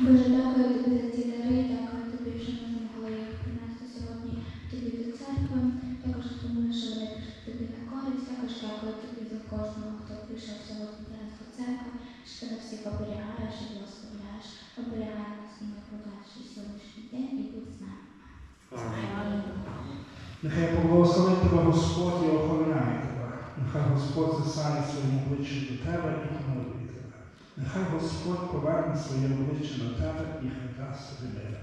Боже, дякую тобі за ці дари, дякую тобі, що ми змогли їх принести сьогодні тобі до церкви. Також тому, що вони прийшли тобі на користь. Також дякую тобі за кожного, хто прийшов сьогодні до нас до церкви, що ти нас всіх оберігаєш і благословляєш. Оберігай нас і на подальший сьогоднішній день і будь з нами. Нехай поблагословить тебе Господь і охороняє тебе. Нехай Господь засяє своїм обличчям до тебе і помилує тебе. Нехай Господь поверне своє обличчя до тебе і хай дасть тобі мир.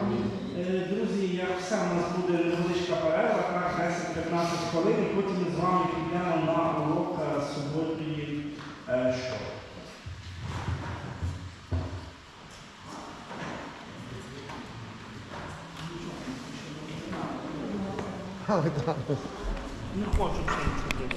Амінь. Е, Друзі, як все, у нас буде невеличка перерва, так, 10-15 хвилин, і потім ми з вами підемо на урок е, суботньої е, школи. Не хочу це.